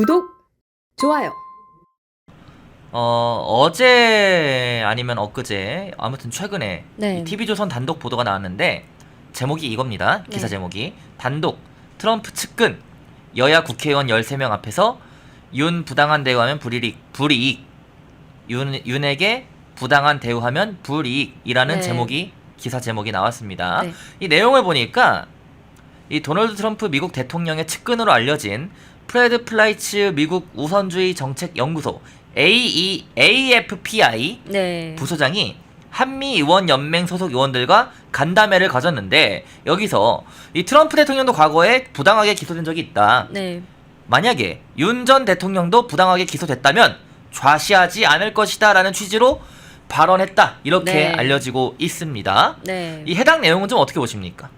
구독, 좋아요. 어, 어제 아니면 엊그제 아무튼 최근에 네. TV조선 단독 보도가 나왔는데 제목이 이겁니다. 기사 네. 제목이 단독 트럼프 측근 여야 국회의원 13명 앞에서 윤 부당한 대우하면 불이익 불이익 윤 윤에게 부당한 대우하면 불이익이라는 네. 제목이 기사 제목이 나왔습니다. 네. 이 내용을 보니까 이 도널드 트럼프 미국 대통령의 측근으로 알려진 프레드 플라이츠 미국 우선주의 정책 연구소 AE, AFPI 네. 부소장이 한미 의원 연맹 소속 의원들과 간담회를 가졌는데 여기서 이 트럼프 대통령도 과거에 부당하게 기소된 적이 있다. 네. 만약에 윤 전 대통령도 부당하게 기소됐다면 좌시하지 않을 것이다라는 취지로 발언했다. 이렇게 네. 알려지고 있습니다. 네. 이 해당 내용은 좀 어떻게 보십니까?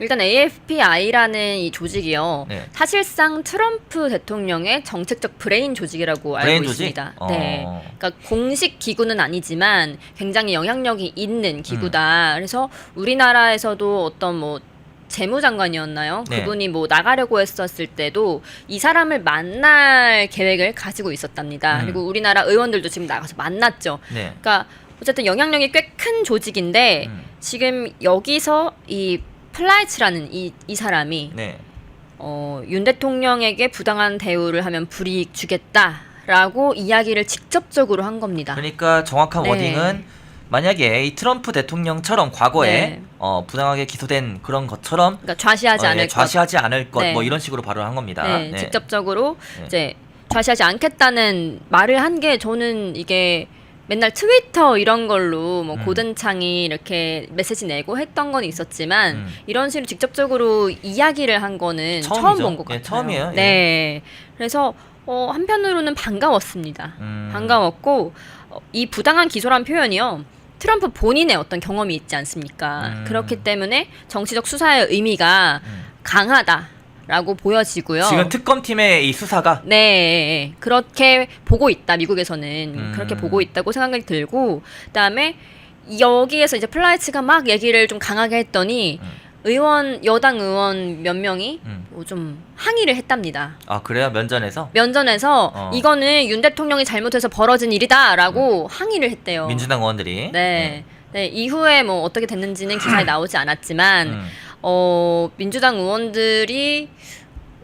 일단 AFPI라는 이 조직이요. 네. 사실상 트럼프 대통령의 정책적 브레인 조직이라고 알고 브레인 조직? 있습니다. 어. 네. 그러니까 공식 기구는 아니지만 굉장히 영향력이 있는 기구다. 음. 그래서 우리나라에서도 어떤 뭐 재무장관이었나요? 네. 그분이 뭐 나가려고 했었을 때도 이 사람을 만날 계획을 가지고 있었답니다. 음. 그리고 우리나라 의원들도 지금 나가서 만났죠. 네. 그러니까 어쨌든 영향력이 꽤 큰 조직인데 음. 지금 여기서 이 플라이츠라는 이, 이 사람이 네. 어, 윤 대통령에게 부당한 대우를 하면 불이익 주겠다라고 이야기를 직접적으로 한 겁니다. 그러니까 정확한 네. 워딩은 만약에 이 트럼프 대통령처럼 과거에 네. 어, 부당하게 기소된 그런 것처럼 그러니까 좌시하지 어, 예, 않을 것. 좌시하지 않을 것뭐 네. 이런 식으로 발언한 겁니다. 네, 네. 직접적으로 네. 이제 좌시하지 않겠다는 말을 한 게 저는 이게 맨날 트위터 이런 걸로 뭐 음. 고든창이 이렇게 메시지 내고 했던 건 있었지만 음. 이런 식으로 직접적으로 이야기를 한 거는 처음 처음이죠. 본것 예, 같아요. 처음이에요. 예. 네. 그래서 어, 한편으로는 반가웠습니다. 음. 반가웠고 어, 이 부당한 기소란 표현이요. 트럼프 본인의 어떤 경험이 있지 않습니까? 음. 그렇기 때문에 정치적 수사의 의미가 음. 강하다 라고 보여지고요. 지금 특검팀의 이 수사가 네, 그렇게 보고 있다. 미국에서는 음. 그렇게 보고 있다고 생각이 들고, 그다음에 여기에서 이제 플라이츠가 막 얘기를 좀 강하게 했더니 음. 의원 여당 의원 몇 명이 음. 뭐좀 항의를 했답니다. 아 그래요 면전에서 면전에서 어. 이거는 윤 대통령이 잘못해서 벌어진 일이다라고 항의를 했대요. 음. 민주당 의원들이 네. 네, 이후에 뭐 어떻게 됐는지는 기사에 나오지 않았지만 음. 어, 민주당 의원들이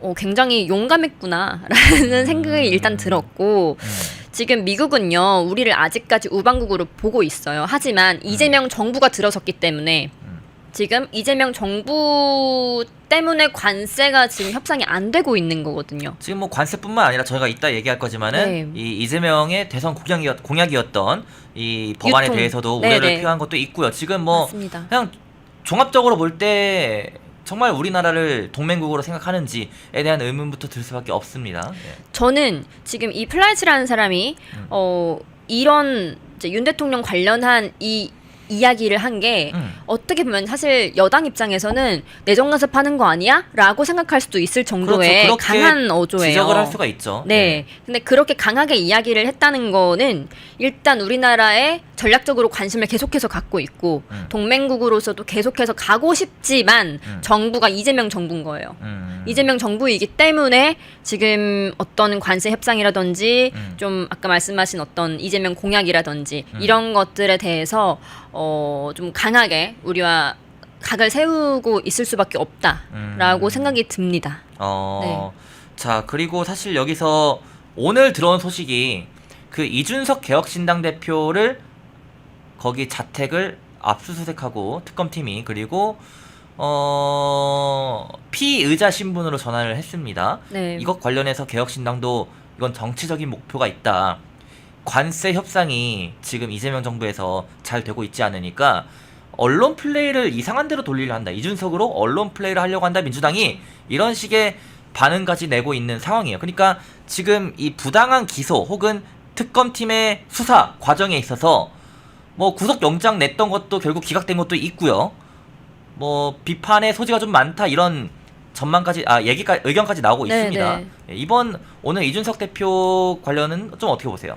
어, 굉장히 용감했구나라는 생각이 일단 들었고 음. 지금 미국은요 우리를 아직까지 우방국으로 보고 있어요. 하지만 이재명 정부가 들어섰기 때문에 음. 지금 이재명 정부 때문에 관세가 지금 협상이 안 되고 있는 거거든요. 지금 뭐 관세뿐만 아니라 저희가 이따 얘기할 거지만은 네. 이 이재명의 대선 공약이었, 공약이었던 이 법안에 유통. 대해서도 네, 우려를 네. 표한 것도 있고요. 지금 뭐 맞습니다. 그냥 종합적으로 볼 때 정말 우리나라를 동맹국으로 생각하는지에 대한 의문부터 들 수밖에 없습니다. 예. 저는 지금 이 플라이츠라는 사람이 음. 어 이런 이제 윤 대통령 관련한 이 이야기를 한 게 음. 어떻게 보면 사실 여당 입장에서는 내정 간섭하는 거 아니야?라고 생각할 수도 있을 정도의 그렇죠. 강한 어조예요. 지적을 할 수가 있죠. 네. 근데 그렇게 강하게 이야기를 했다는 거는 일단 우리나라에 전략적으로 관심을 계속해서 갖고 있고 음. 동맹국으로서도 계속해서 가고 싶지만 음. 정부가 이재명 정부인 거예요. 음. 이재명 정부이기 때문에 지금 어떤 관세 협상이라든지 음. 좀 아까 말씀하신 어떤 이재명 공약이라든지 음. 이런 것들에 대해서 어좀 강하게 우리와 각을 세우고 있을 수밖에 없다라고 음. 생각이 듭니다. 어, 자, 그리고 사실 여기서 오늘 들어온 소식이 그 이준석 개혁신당 대표를 거기 자택을 압수수색하고 특검팀이 그리고 어, 피의자 신분으로 전화를 했습니다. 네. 이것 관련해서 개혁신당도 이건 정치적인 목표가 있다. 관세 협상이 지금 이재명 정부에서 잘 되고 있지 않으니까 언론 플레이를 이상한 대로 돌리려 한다. 이준석으로 언론 플레이를 하려고 한다. 민주당이 이런 식의 반응까지 내고 있는 상황이에요. 그러니까 지금 이 부당한 기소 혹은 특검팀의 수사 과정에 있어서 뭐 구속영장 냈던 것도 결국 기각된 것도 있고요. 뭐 비판의 소지가 좀 많다 이런 전망까지 아 얘기까 의견까지 나오고 네, 있습니다. 네. 예, 이번 오늘 이준석 대표 관련은 좀 어떻게 보세요?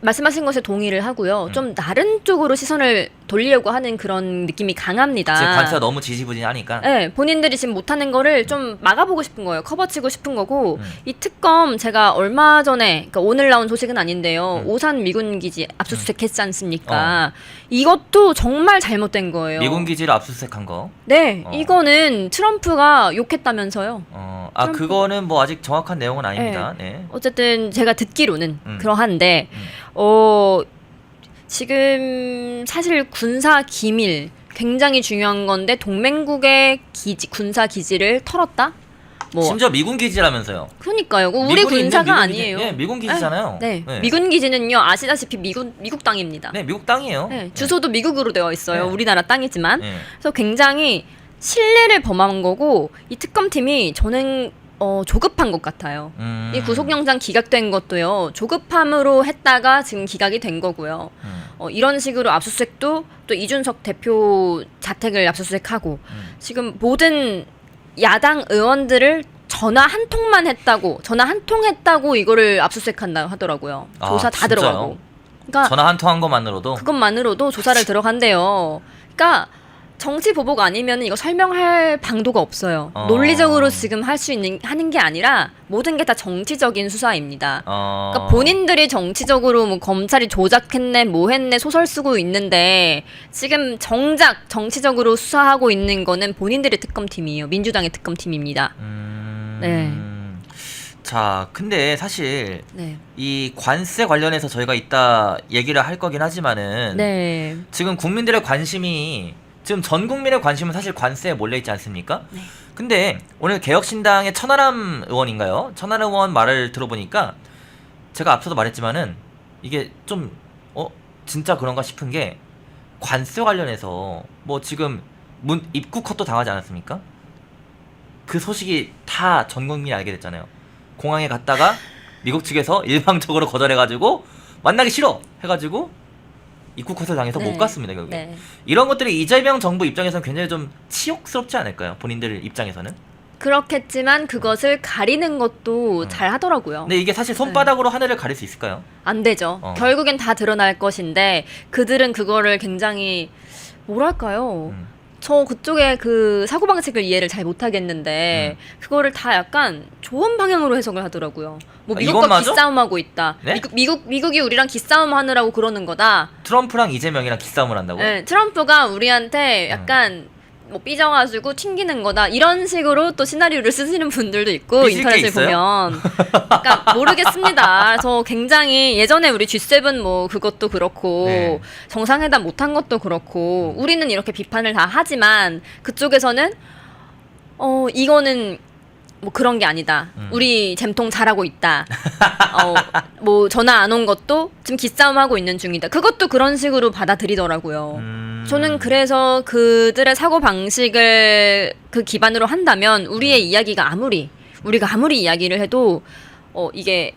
말씀하신 것에 동의를 하고요. 음. 좀 다른 쪽으로 시선을 돌리려고 하는 그런 느낌이 강합니다. 지금 관세가 너무 지지부진하니까. 네, 본인들이 지금 못하는 거를 좀 막아보고 싶은 거예요. 커버치고 싶은 거고 음. 이 특검 제가 얼마 전에 그러니까 오늘 나온 소식은 아닌데요. 음. 오산 미군 기지 압수수색했지 않습니까? 이것도 정말 잘못된 거예요. 미군 기지를 압수수색한 거. 네, 어. 이거는 트럼프가 욕했다면서요. 어, 아 트럼프- 그거는 뭐 아직 정확한 내용은 아닙니다. 네. 어쨌든 제가 듣기로는 음. 그러한데 음. 어 지금 사실 군사 기밀 굉장히 중요한 건데 동맹국의 기지 군사 기지를 털었다? 뭐 심지어 미군 기지라면서요. 그러니까요. 그거 우리 미군이 있는 군사가 미군 기지- 아니에요. 예, 미군 기지잖아요. 네. 미군 기지는요 아시다시피 미군 미국 땅입니다. 네, 미국 땅이에요. 네, 주소도 미국으로 되어 있어요. 네. 우리나라 땅이지만 네. 그래서 굉장히 신뢰를 범한 거고 이 특검팀이 저는 어, 조급한 것 같아요. 음. 이 구속영장 기각된 것도요 조급함으로 했다가 지금 기각이 된 거고요. 음. 어, 이런 식으로 압수수색도 또 이준석 대표 자택을 압수수색하고 음. 지금 모든 야당 의원들을 전화 한 통만 했다고 전화 한 통 했다고 이거를 압수수색한다 하더라고요. 아, 조사 다 진짜요? 들어가고. 그러니까 전화 한 통 한 것만으로도 그것만으로도 조사를 들어간대요. 그러니까 정치 보복 아니면 이거 설명할 방도가 없어요. 어. 논리적으로 지금 할 수 있는 하는 게 아니라 모든 게 다 정치적인 수사입니다. 어. 그러니까 본인들이 정치적으로 뭐 검찰이 조작했네, 뭐 했네 소설 쓰고 있는데 지금 정작 정치적으로 수사하고 있는 거는 본인들의 특검팀이에요. 민주당의 특검팀입니다. 음. 네. 자, 근데 사실 네. 이 관세 관련해서 저희가 이따 얘기를 할 거긴 하지만은 네. 지금 국민들의 관심이 지금 전 국민의 관심은 사실 관세에 몰려 있지 않습니까? 네. 근데 오늘 개혁신당의 천하람 의원인가요? 천하람 의원 말을 들어보니까 제가 앞서도 말했지만은 이게 좀 어 진짜 그런가 싶은 게 관세 관련해서 뭐 지금 문 입국 컷도 당하지 않았습니까? 그 소식이 다 전 국민이 알게 됐잖아요. 공항에 갔다가 미국 측에서 일방적으로 거절해가지고 만나기 싫어 해가지고 입국 컷을 당해서 네. 못 갔습니다 결국에. 네. 이런 것들이 이재명 정부 입장에서는 굉장히 좀 치욕스럽지 않을까요? 본인들 입장에서는. 그렇겠지만 그것을 가리는 것도 음. 잘 하더라고요. 근데 이게 사실 손바닥으로 하늘을 가릴 수 있을까요? 안 되죠. 어. 결국엔 다 드러날 것인데 그들은 그거를 굉장히 뭐랄까요? 음. 저 그쪽에 그 사고 방식을 이해를 잘 못하겠는데 그거를 다 약간 좋은 방향으로 해석을 하더라고요. 뭐 아, 미국과 이건 맞아? 기싸움하고 있다. 네? 미국, 미국 미국이 우리랑 기싸움 하느라고 그러는 거다. 트럼프랑 이재명이랑 기싸움을 한다고? 네, 트럼프가 우리한테 음. 약간 뭐 삐져가지고 튕기는 거다 이런 식으로 또 시나리오를 쓰시는 분들도 있고 인터넷을? 보면 그러니까 모르겠습니다. 저 굉장히 예전에 우리 G7 뭐 그것도 그렇고 네. 음. 정상회담 못한 것도 그렇고 우리는 이렇게 비판을 다 하지만 그쪽에서는 어 이거는 뭐 그런 게 아니다. 음. 우리 잼통 잘하고 있다. 어, 뭐 전화 안 온 것도 지금 기싸움 하고 있는 중이다. 그것도 그런 식으로 받아들이더라고요. 음. 저는 그래서 그들의 사고 방식을 그 기반으로 한다면 네. 우리의 이야기가 아무리 우리가 아무리 이야기를 해도 어 이게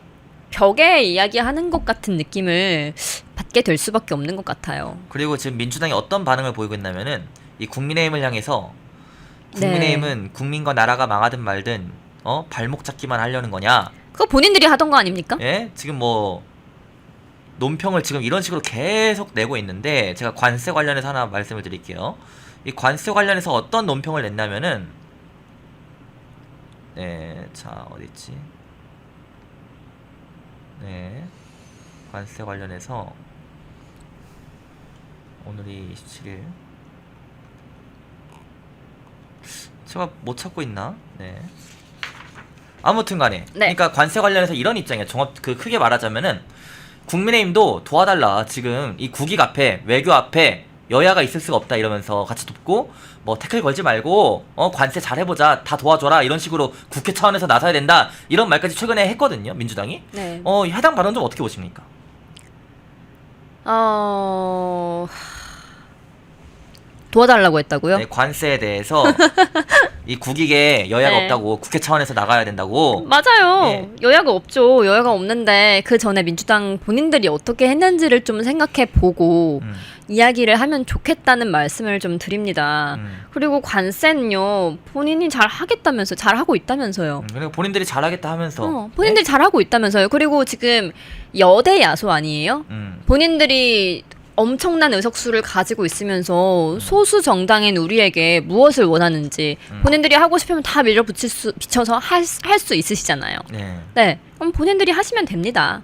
벽에 이야기하는 것 같은 느낌을 받게 될 수밖에 없는 것 같아요. 그리고 지금 민주당이 어떤 반응을 보이고 있냐면은 이 국민의힘을 향해서 네. 국민의힘은 국민과 나라가 망하든 말든 어 발목 잡기만 하려는 거냐? 그거 본인들이 하던 거 아닙니까? 예? 지금 뭐 논평을 지금 이런 식으로 계속 내고 있는데 제가 관세 관련해서 하나 말씀을 드릴게요. 이 관세 관련해서 어떤 논평을 냈냐면은 네, 자 어디 있지? 네, 관세 관련해서 오늘이 27일. 제가 못 찾고 있나? 네. 아무튼 간에 네. 그러니까 관세 관련해서 이런 입장이에요. 종합 그 크게 말하자면은 국민의힘도 도와달라. 지금 이 국익 앞에 외교 앞에 여야가 있을 수가 없다 이러면서 같이 돕고 뭐 태클 걸지 말고 어 관세 잘 해보자 다 도와줘라 이런 식으로 국회 차원에서 나서야 된다 이런 말까지 최근에 했거든요 민주당이 네. 어 해당 발언 좀 어떻게 보십니까? 어 도와달라고 했다고요? 네, 관세에 대해서 이 국익에 여야가 네. 없다고 국회 차원에서 나가야 된다고. 맞아요. 예. 여야가 없죠. 여야가 없는데 그 전에 민주당 본인들이 어떻게 했는지를 좀 생각해 보고 음, 이야기를 하면 좋겠다는 말씀을 좀 드립니다. 음. 그리고 관세는요 본인이 잘 하겠다면서 잘 하고 있다면서요. 음, 그리고 본인들이 잘하겠다 하면서. 어, 본인들이 잘 하고 있다면서요. 그리고 지금 여대 야소 아니에요? 음, 본인들이 엄청난 의석수를 가지고 있으면서 소수 정당인 우리에게 무엇을 원하는지 음. 본인들이 하고 싶으면 다 밀어붙일 수 비춰서 할 수 있으시잖아요. 네. 네, 그럼 본인들이 하시면 됩니다.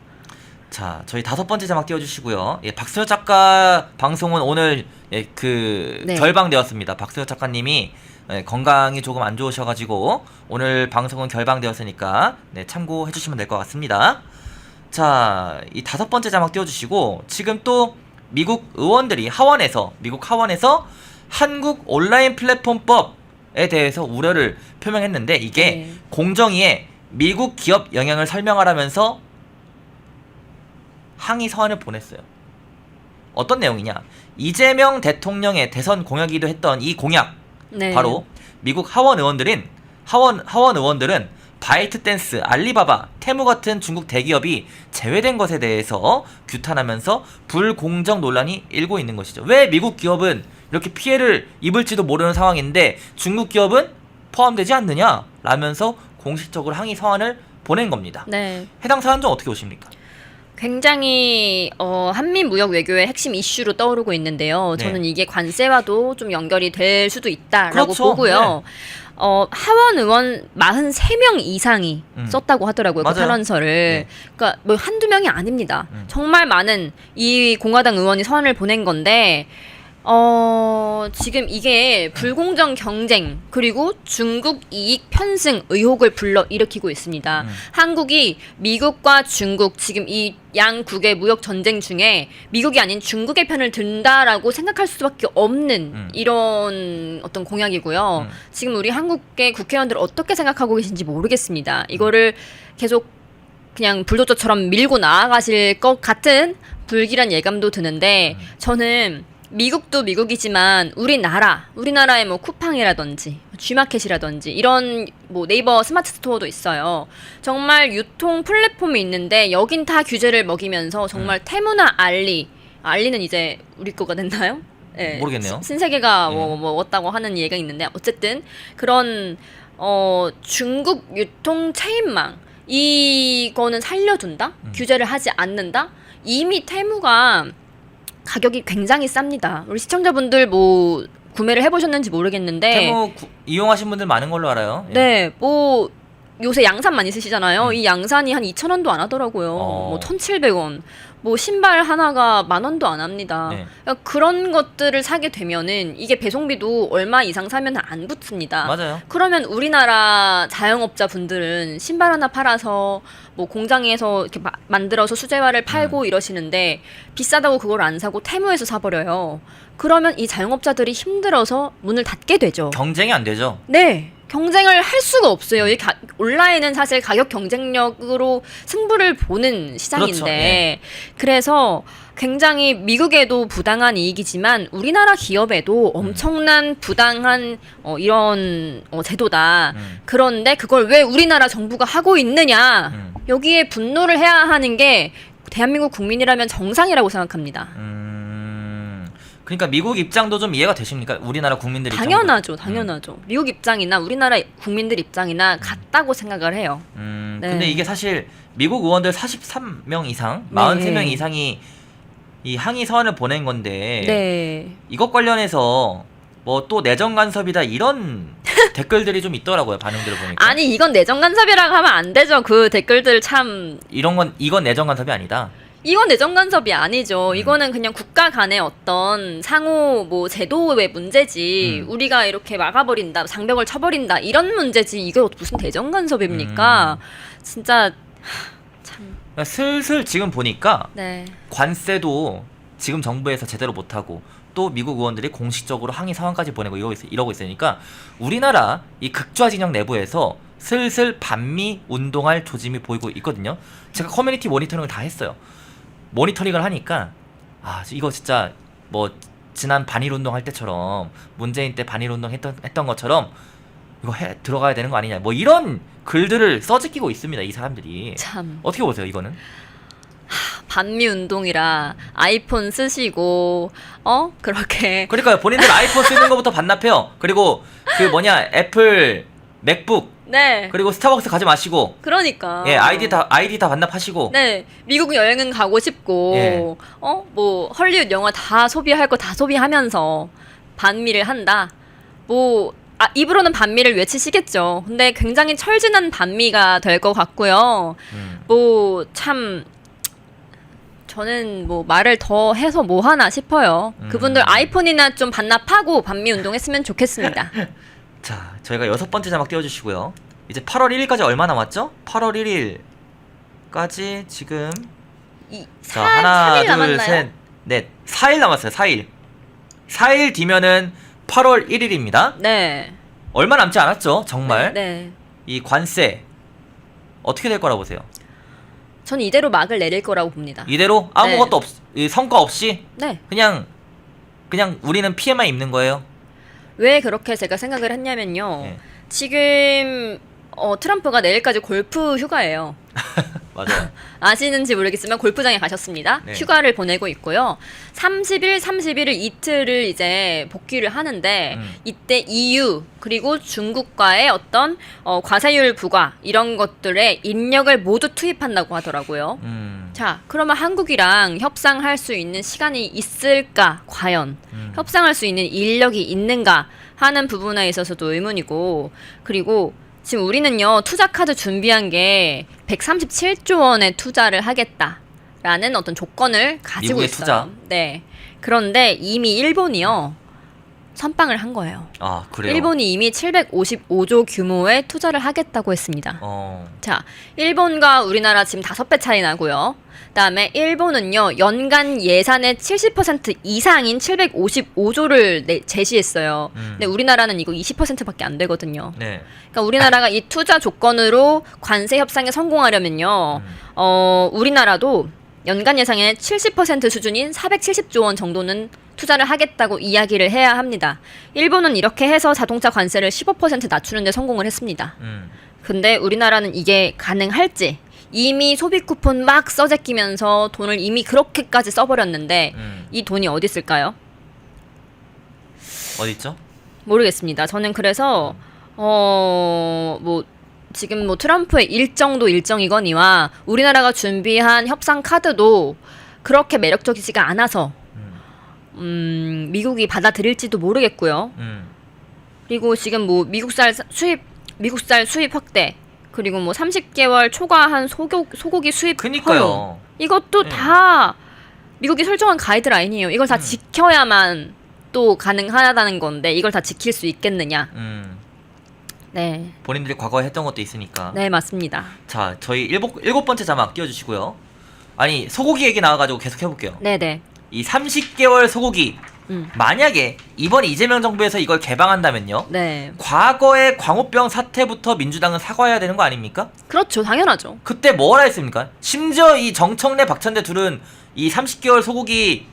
자, 저희 다섯 번째 자막 띄워주시고요. 예, 박수현 작가 방송은 오늘 예, 그 네. 결방되었습니다. 박수현 작가님이 예, 건강이 조금 안 좋으셔가지고 오늘 방송은 결방되었으니까 네, 참고해 주시면 될 것 같습니다. 자, 이 다섯 번째 자막 띄워주시고 지금 또 미국 의원들이 하원에서 미국 하원에서 한국 온라인 플랫폼법에 대해서 우려를 표명했는데 이게 네. 공정위에 미국 기업 영향을 설명하라면서 항의 서한을 보냈어요. 어떤 내용이냐? 이재명 대통령의 대선 공약이기도 했던 이 공약 네. 바로 미국 하원 의원들인 하원 하원 의원들은 바이트 댄스, 알리바바, 테무 같은 중국 대기업이 제외된 것에 대해서 규탄하면서 불공정 논란이 일고 있는 것이죠. 왜 미국 기업은 이렇게 피해를 입을지도 모르는 상황인데 중국 기업은 포함되지 않느냐? 라면서 공식적으로 항의 서한을 보낸 겁니다. 네. 해당 사안 좀 어떻게 보십니까? 굉장히 어, 한미 무역 외교의 핵심 이슈로 떠오르고 있는데요. 네. 저는 이게 관세와도 좀 연결이 될 수도 있다라고 그렇죠. 보고요. 어, 하원 의원 43명 이상이 음. 썼다고 하더라고요. 그 맞아요. 탄원서를. 네. 그러니까 뭐 한두 명이 아닙니다. 음. 정말 많은 이 공화당 의원이 서한을 보낸 건데 어, 지금 이게 불공정 경쟁 그리고 중국 이익 편승 의혹을 불러 일으키고 있습니다. 음. 한국이 미국과 중국 지금 이 양국의 무역 전쟁 중에 미국이 아닌 중국의 편을 든다라고 생각할 수밖에 없는 음. 이런 어떤 공약이고요. 음. 지금 우리 한국의 국회의원들 어떻게 생각하고 계신지 모르겠습니다. 이거를 계속 그냥 불도저처럼 밀고 나아가실 것 같은 불길한 예감도 드는데 음. 저는 미국도 미국이지만 우리나라 우리나라의 뭐 쿠팡이라든지 G마켓이라든지 이런 뭐 네이버 스마트 스토어도 있어요. 정말 유통 플랫폼이 있는데 여긴 다 규제를 먹이면서 정말 테무나 알리 알리는 이제 우리 거가 됐나요? 예. 모르겠네요. 신- 신세계가 예. 뭐, 뭐 먹었다고 하는 얘기가 있는데 어쨌든 그런 어 중국 유통 체인망 이거는 살려둔다 음. 규제를 하지 않는다 이미 테무가 가격이 굉장히 쌉니다 우리 시청자분들 뭐 구매를 해보셨는지 모르겠는데 테무 구- 이용하신 분들 많은 걸로 알아요. 예. 네, 뭐 요새 양산 많이 쓰시잖아요. 음. 이 양산이 한 2,000원도 안 하더라고요. 어. 뭐 1,700원. 뭐 신발 하나가 만 원도 안 합니다. 네. 그러니까 그런 것들을 사게 되면은 이게 배송비도 얼마 이상 사면 안 붙습니다. 맞아요. 그러면 우리나라 자영업자 분들은 신발 하나 팔아서 뭐 공장에서 이렇게 마- 만들어서 수제화를 음. 팔고 이러시는데 비싸다고 그걸 안 사고 테무에서 사버려요. 그러면 이 자영업자들이 힘들어서 문을 닫게 되죠. 경쟁이 안 되죠. 네. 경쟁을 할 수가 없어요. 이 가, 온라인은 사실 가격 경쟁력으로 승부를 보는 시장인데, 그렇죠. 예. 그래서 굉장히 미국에도 부당한 이익이지만 우리나라 기업에도 음. 엄청난 부당한 어, 이런 어, 제도다. 음. 그런데 그걸 왜 우리나라 정부가 하고 있느냐? 음. 여기에 분노를 해야 하는 게 대한민국 국민이라면 정상이라고 생각합니다. 음. 그러니까 미국 입장도 좀 이해가 되십니까? 우리나라 국민들 입장도. 당연하죠, 당연하죠. 미국 입장이나 우리나라 국민들 입장이나 같다고 생각을 해요. 음. 네. 근데 이게 사실 미국 의원들 43명 이상, 네. 43명 이상이 이 항의 서한을 보낸 건데 네. 이것 관련해서 뭐 또 내정 간섭이다 이런 댓글들이 좀 있더라고요 반응들을 보니까 아니 이건 내정 간섭이라고 하면 안 되죠. 그 댓글들 참 이런 건 이건 내정 간섭이 아니다. 이건 내정 간섭이 아니죠. 음. 이거는 그냥 국가 간의 어떤 상호 뭐 제도의 문제지. 음. 우리가 이렇게 막아버린다, 장벽을 쳐버린다 이런 문제지. 이게 무슨 대정 간섭입니까? 음. 진짜 하, 참. 그러니까 슬슬 지금 보니까 네. 관세도 지금 정부에서 제대로 못하고 또 미국 의원들이 공식적으로 항의 상황까지 보내고 이러고, 있, 이러고 있으니까 우리나라 이 극좌 진영 내부에서 슬슬 반미 운동할 조짐이 보이고 있거든요. 제가 커뮤니티 모니터링을 다 했어요. 모니터링을 하니까 아 이거 진짜 뭐 지난 반일 운동 할 때처럼 문재인 때 반일 운동 했던 했던 것처럼 이거 해 들어가야 되는 거 아니냐. 뭐 이런 글들을 써제끼고 있습니다 이 사람들이. 참. 어떻게 보세요 이거는? 반미 운동이라 아이폰 쓰시고 어? 그렇게. 그러니까요 본인들 아이폰 쓰는 것부터 반납해요. 그리고 그 뭐냐 애플 맥북 네 그리고 스타벅스 가지 마시고 그러니까 예 아이디 다 아이디 다 반납하시고 네 미국 여행은 가고 싶고 예. 어 뭐 헐리우드 영화 다 소비할 거 다 소비하면서 반미를 한다 뭐 아, 입으로는 반미를 외치시겠죠 근데 굉장히 철진한 반미가 될 것 같고요 음. 뭐 참 저는 뭐 말을 더 해서 뭐 하나 싶어요. 음. 그분들 아이폰이나 좀 반납하고 반미 운동했으면 좋겠습니다. 자 저희가 여섯 번째 자막 띄워주시고요 이제 8월 1일까지 얼마 남았죠? 8월 1일까지 지금 이, 자 사- 하나 남았나요? 둘셋넷 4일 남았어요 4일 4일 뒤면은 8월 1일입니다 네. 얼마 남지 않았죠 정말 네. 이 관세 어떻게 될 거라 보세요 전 이대로 막을 내릴 거라고 봅니다. 이대로 아무것도 없 이 성과 없이 네. 그냥 그냥 우리는 피해만 입는 거예요 왜 그렇게 제가 생각을 했냐면요. 예. 지금 어, 트럼프가 내일까지 골프 휴가예요. 맞아요 아시는지 모르겠지만 골프장에 가셨습니다. 네. 휴가를 보내고 있고요. 30일, 31일 이틀을 이제 복귀를 하는데 음. 이때 EU 그리고 중국과의 어떤 어, 과세율 부과 이런 것들에 인력을 모두 투입한다고 하더라고요. 음, 자, 그러면 한국이랑 협상할 수 있는 시간이 있을까? 과연 음. 협상할 수 있는 인력이 있는가 하는 부분에 있어서도 의문이고 그리고 지금 우리는요 투자 카드 준비한 게 137조 원의 투자를 하겠다라는 어떤 조건을 가지고 미국의 있어요. 투자? 네. 그런데 이미 일본이요 선빵을 한 거예요. 아 그래요 일본이 이미 755조 규모의 투자를 하겠다고 했습니다. 어 자, 일본과 우리나라 지금 다섯 배 차이 나고요. 그다음에 일본은요 연간 예산의 70% 이상인 755조를 제시했어요. 음. 근데 우리나라는 이거 20%밖에 안 되거든요. 네. 그러니까 우리나라가 이 투자 조건으로 관세 협상에 성공하려면요, 음. 어 우리나라도 연간 예상의 70% 수준인 470조 원 정도는 투자를 하겠다고 이야기를 해야 합니다. 일본은 이렇게 해서 자동차 관세를 15% 낮추는데 성공을 했습니다. 음. 근데 우리나라는 이게 가능할지 이미 소비 쿠폰 막 써제끼면서 돈을 이미 그렇게까지 써버렸는데 음. 이 돈이 어디 있을까요? 어디 있죠? 모르겠습니다. 저는 그래서 어뭐 지금 뭐 트럼프의 일정도 일정이거니와 우리나라가 준비한 협상 카드도 그렇게 매력적이지가 않아서 음. 음 미국이 받아들일지도 모르겠고요. 음. 그리고 지금 뭐 미국쌀 사- 수입 미국쌀 수입 확대 그리고 뭐 30개월 초과한 소고, 소고기 수입 허용 그니까요. 이것도 네. 다 미국이 설정한 가이드라인이에요. 이걸 다 음. 지켜야만 또 가능하다는 건데 이걸 다 지킬 수 있겠느냐? 음. 네, 본인들이 과거에 했던 것도 있으니까. 네 맞습니다. 자, 저희 일곱 일곱 번째 자막 띄워주시고요. 아니 소고기 얘기 나와가지고 계속 해볼게요. 네, 네. 이 30개월 소고기 음. 만약에 이번 이재명 정부에서 이걸 개방한다면요. 네, 과거의 광우병 사태부터 민주당은 사과해야 되는 거 아닙니까? 그렇죠, 당연하죠. 그때 뭐라 했습니까? 심지어 이 정청래 박찬대 둘은 이 30개월 소고기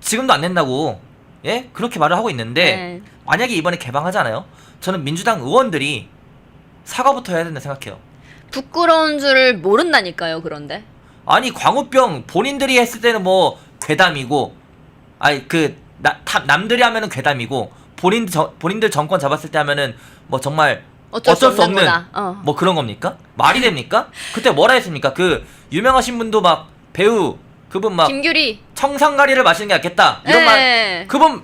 지금도 안 낸다고 예 그렇게 말을 하고 있는데 네. 만약에 이번에 개방하잖아요. 저는 민주당 의원들이 사과부터 해야 된다 생각해요. 부끄러운 줄을 모른다니까요. 그런데 아니 광우병 본인들이 했을 때는 뭐 괴담이고 아니 그 나, 타- 남들이 하면은 괴담이고 본인 저, 본인들 정권 잡았을 때 하면은 뭐 정말 어쩔, 어쩔 수 없는. 어. 뭐 그런 겁니까? 말이 됩니까? 그때 뭐라 했습니까? 그 유명하신 분도 막 배우 그분 막 김규리. 청산가리를 마시는 게 낫겠다 이런 말 네. 그분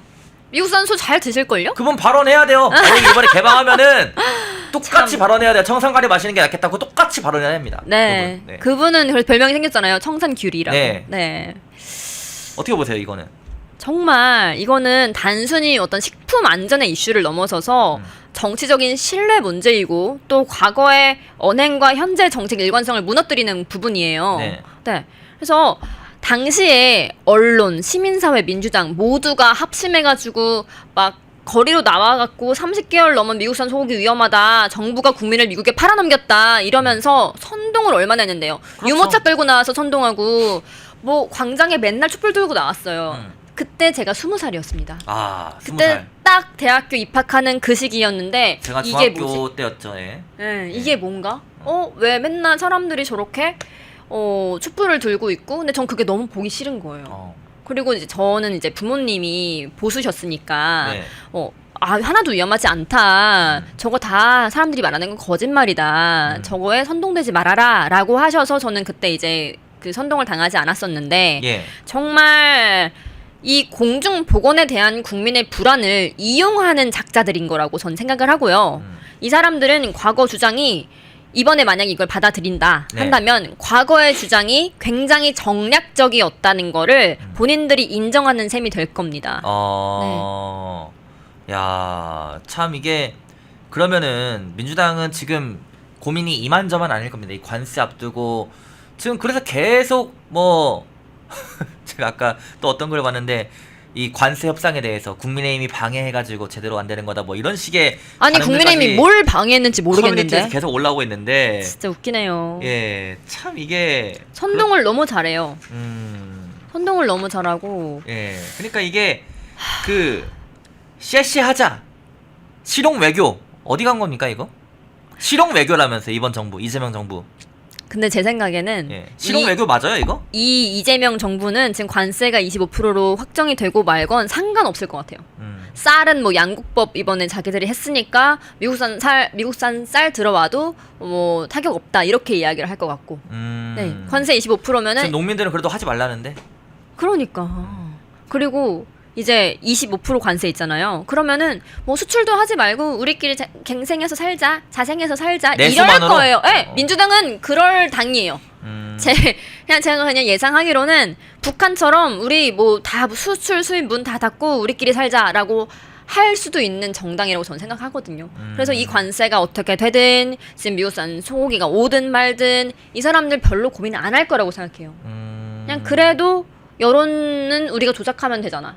미국 선수 잘 드실 걸요? 그분 발언해야 돼요. 이번에 개방하면은 똑같이 참. 발언해야 돼요. 청산가리 마시는 게 낫겠다. 고 똑같이 발언해야 됩니다. 네. 그분. 네. 그분은 별명이 생겼잖아요. 청산규리라고. 네. 네. 어떻게 보세요 이거는? 정말 이거는 단순히 어떤 식품 안전의 이슈를 넘어서서 음. 정치적인 신뢰 문제이고 또 과거의 언행과 현재 정책 일관성을 무너뜨리는 부분이에요. 네. 그래서 당시에 언론, 시민사회, 민주당 모두가 합심해가지고 막 거리로 나와갖고 30개월 넘은 미국산 소고기 위험하다. 정부가 국민을 미국에 팔아넘겼다. 이러면서 선동을 얼마나 했는데요. 그렇죠. 유모차 끌고 나와서 선동하고 뭐 광장에 맨날 촛불 들고 나왔어요. 음. 그때 제가 스무 살이었습니다. 아, 스무 그때 살. 딱 대학교 입학하는 그 시기였는데 제가 이게 중학교? 때였죠. 예. 예, 이게 뭔가? 어, 왜 맨날 사람들이 저렇게 어, 촛불을 들고 있고 근데 전 그게 너무 보기 싫은 거예요. 어. 그리고 이제 저는 이제 부모님이 보수셨으니까 네. 어, 아, 하나도 위험하지 않다. 음. 저거 다 사람들이 말하는 건 거짓말이다. 음. 저거에 선동되지 말아라. 라고 하셔서 저는 그때 이제 그 선동을 당하지 않았었는데, 예. 정말 이 공중 보건에 대한 국민의 불안을 이용하는 작자들인 거라고 전 생각을 하고요. 음. 이 사람들은 과거 주장이 이번에 만약 이걸 받아들인다 네. 한다면 과거의 주장이 굉장히 정략적이었다는 거를 음. 본인들이 인정하는 셈이 될 겁니다. 어. 야, 참 이게 그러면은 민주당은 지금 고민이 이만저만 아닐 겁니다. 이 관세 앞두고 지금 그래서 계속 뭐 제가 아까 또 어떤 걸 봤는데 이 관세 협상에 대해서 국민의힘이 방해해가지고 제대로 안 되는 거다 뭐 이런 식의 아니 국민의힘이 뭘 방해했는지 모르겠는데 계속 올라오고 있는데 진짜 웃기네요. 예, 참 이게 선동을 너무 잘해요. 음, 선동을 너무 잘하고 예, 그러니까 이게 그 쎄쎄하자 실용 외교 어디 간 겁니까 이거? 실용 외교라면서 이번 정부 이재명 정부 근데 제 생각에는 예, 실용 이- 외교 맞아요 이거? 이 이재명 정부는 지금 관세가 25%로 확정이 되고 말건 상관없을 것 같아요. 음, 쌀은 뭐 양국법 이번에 자기들이 했으니까 미국산 쌀 미국산 쌀 들어와도 뭐 타격 없다 이렇게 이야기를 할 것 같고. 음, 네 관세 25%면은 지금 농민들은 그래도 하지 말라는데 그러니까 그리고 이제 25% 관세 있잖아요. 그러면은 뭐 수출도 하지 말고 우리끼리 자, 갱생해서 살자, 자생해서 살자 이럴 내수만으로? 거예요. 네, 어. 민주당은 그럴 당이에요. 음, 제 그냥 제가 그냥 예상하기로는 북한처럼 우리 뭐 다 수출 수입 문 다 닫고 우리끼리 살자라고 할 수도 있는 정당이라고 저는 생각하거든요. 음. 그래서 이 관세가 어떻게 되든 지금 미국산 소고기가 오든 말든 이 사람들 별로 고민 안 할 거라고 생각해요. 음, 그냥 그래도 여론은 우리가 조작하면 되잖아.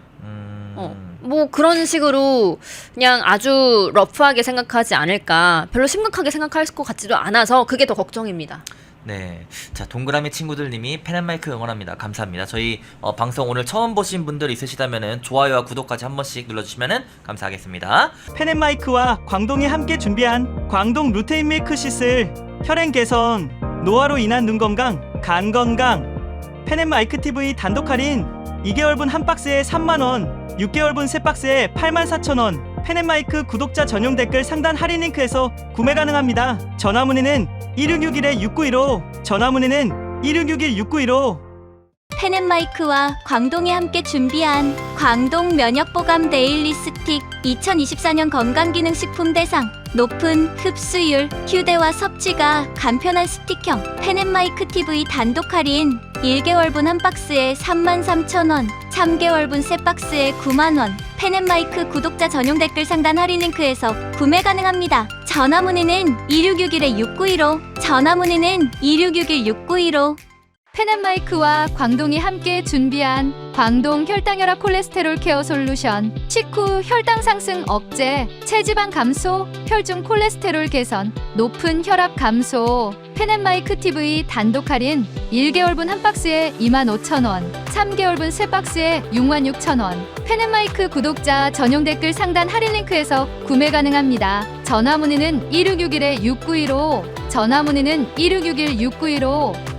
음, 어. 뭐 그런 식으로 그냥 아주 러프하게 생각하지 않을까. 별로 심각하게 생각할 것 같지도 않아서 그게 더 걱정입니다. 네. 자, 동그라미 친구들님이 펜앤마이크 응원합니다. 감사합니다. 저희 어, 방송 오늘 처음 보신 분들 있으시다면은 좋아요와 구독까지 한 번씩 눌러주시면은 감사하겠습니다. 펜앤마이크와 광동이 함께 준비한 광동 루테인 밀크 시슬 혈행 개선 노화로 인한 눈 건강 간 건강 펜앤마이크 TV 단독 할인 2개월분 한 박스에 3만 원 6개월분 세 박스에 84,000원. 펜앤마이크 구독자 전용 댓글 상단 할인 링크에서 구매 가능합니다. 전화 문의는 1661-6915 전화 문의는 1661-6915 펜앤마이크와 광동이 함께 준비한 광동 면역보감 데일리 스틱 2024년 건강기능식품 대상. 높은 흡수율, 휴대와 섭취가 간편한 스틱형 펜앤마이크 TV 단독 할인 1개월분 한 박스에 33,000원 3개월분 세 박스에 9만원. 펜앤마이크 구독자 전용 댓글 상단 할인 링크에서 구매 가능합니다. 전화 문의는 2661-6915 전화 문의는 2661-6915 펜앤마이크와 광동이 함께 준비한 광동 혈당혈압 콜레스테롤 케어 솔루션 식후 혈당 상승 억제 체지방 감소 혈중 콜레스테롤 개선 높은 혈압 감소. 펜앤마이크 TV 단독 할인 1개월분 한 박스에 25,000원 3개월분 세 박스에 66,000원. 펜앤마이크 구독자 전용 댓글 상단 할인 링크에서 구매 가능합니다. 전화 문의는 1661-6915 전화 문의는 1661-6915